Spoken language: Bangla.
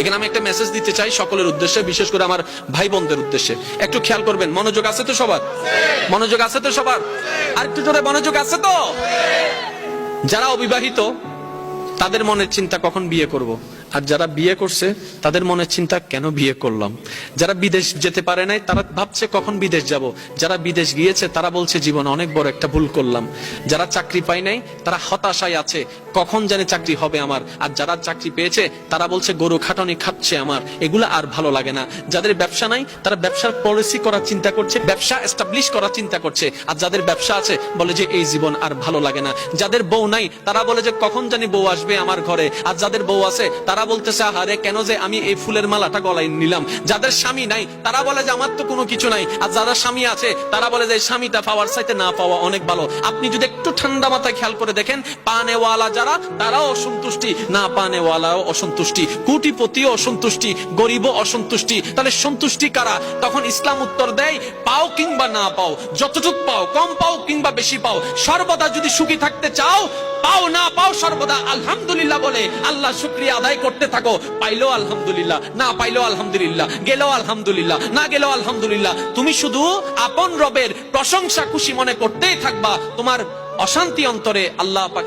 এখানে আমি একটা মেসেজ দিতে চাই সকলের উদ্দেশ্যে, বিশেষ করে আমার ভাই বোনদের উদ্দেশ্যে। একটু খেয়াল করবেন, মনোযোগ আছে তো সবার? মনোযোগ আছে তো সবার? আর একটু জোরে, মনোযোগ আছে তো? যারা অবিবাহিত, তাদের মনের চিন্তা কখন বিয়ে করব। আর যারা বিয়ে করছে, তাদের মনের চিন্তা, কেন বিয়ে করলাম? যারা বিদেশ যেতে পারে নাই, তারা ভাবছে, কখন বিদেশ যাব? যারা বিদেশ গিয়েছে, তারা বলছে, জীবন অনেক বড় একটা ভুল করলাম। যারা চাকরি পায় নাই, তারা হতাশায় আছে, কখন জানে চাকরি হবে আমার? আর যারা চাকরি পেয়েছে, তারা বলছে, গরু খাটানি খাচ্ছে আমার। এগুলো আর ভালো লাগে না। যাদের ব্যবসা নাই, তারা ব্যবসার পলিসি করার চিন্তা করছে, ব্যবসা এস্টাবলিশ করার চিন্তা করছে। আর যাদের ব্যবসা আছে, বলে যে, এই জীবন আর ভালো লাগে না। যাদের বউ নাই, তারা বলে যে, কখন জানি বউ আসবে আমার ঘরে? আর যাদের বউ আছে, তারা বলতেছে, আহারে, কেন যে আমি এই ফুলের মালাটা গলায় নিলাম? যাদের স্বামী নাই, তারা বলে যে আমার তো কোনো কিছু নাই। আর যারা স্বামী আছে, তারা বলে যে স্বামীটা পাওয়ার চাইতে না পাওয়া অনেক ভালো। আপনি যদি একটু ঠান্ডা মাথায় খেয়াল করে দেখেন, পানেওয়ালা যারা, তারাও অসন্তুষ্টি। না, পানেওয়ালাও অসন্তুষ্টি। কোটিপতিও অসন্তুষ্টি, গরিবও অসন্তুষ্টি। তাহলে সন্তুষ্টি কারা? তখন ইসলাম উত্তর দেয়, পাও কিংবা না পাও, যতটুক পাও, কম পাও কিংবা বেশি পাও। সর্বদা যদি সুখী থাকতে চাও পাও না পাও সর্বদা, আলহামদুলিল্লাহ বলে আল্লাহ শুক্রিয়া আদায় করতে থাকো। পাইলো আলহামদুলিল্লাহ, না পাইলো আলহামদুলিল্লাহ, গেলেও আলহামদুলিল্লাহ, না গেলেও আলহামদুলিল্লাহ। তুমি শুধু আপন রবের প্রশংসা খুশি মনে করতেই থাকবা, তোমার অশান্তি অন্তরে আল্লাহ পাক